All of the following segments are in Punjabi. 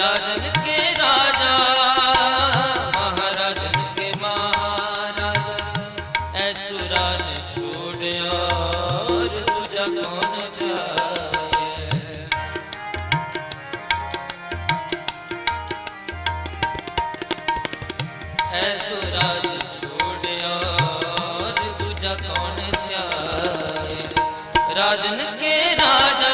ਰਾਜਨ ਕੇ ਰਾਜਾ, ਮਹਾਰਾਜਨ ਕੇ ਮਹਾਰਾਜਾ। ਐਸੂ ਰਾਜ ਛੋੜਿਆ ਦੂਜਾ ਕੌਣ ਜਾਏ? ਐਸੂ ਰਾਜ ਦੂਜਾ ਕੌਣ ਜਾਏ? ਰਾਜਨ ਕੇ ਰਾਜਾ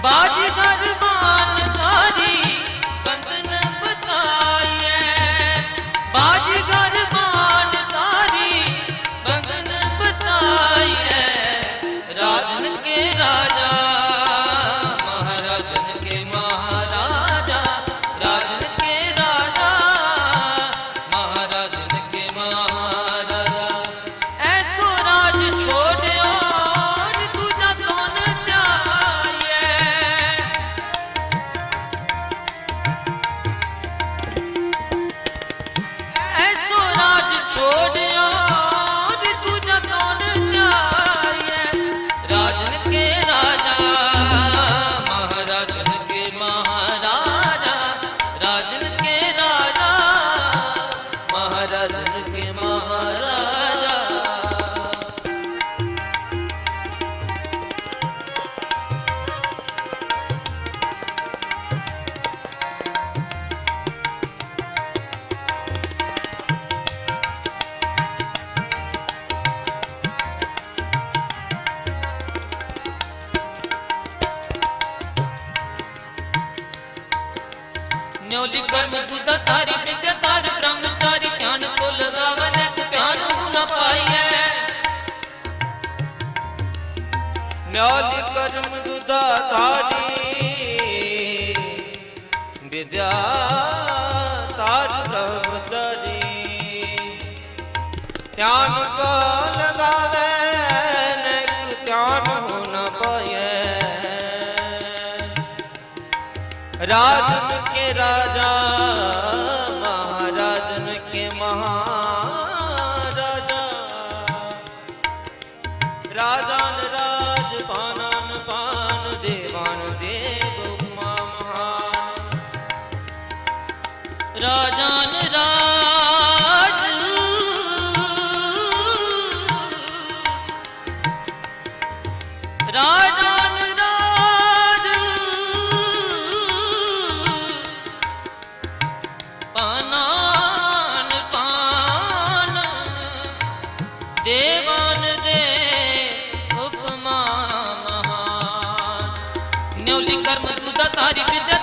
八一。ਨਿਉਲੀ ਕਰਮ ਦੁਦਾ ਤਾਰੀ ਵਿਦਿਆ ਤਾਰ ਬ੍ਰਹਮਚਾਰੀ ਧਿਆਨ ਕੋ ਲਗਾਵੈ ਕਰਮ ਦੁਦਾ ਤਾਰੀ ਵਿਦਿਆ के राजा महाराजन के महाराजा राजान राज पानान पान देवान देव उपमा महान राजा ਤਾਰੀ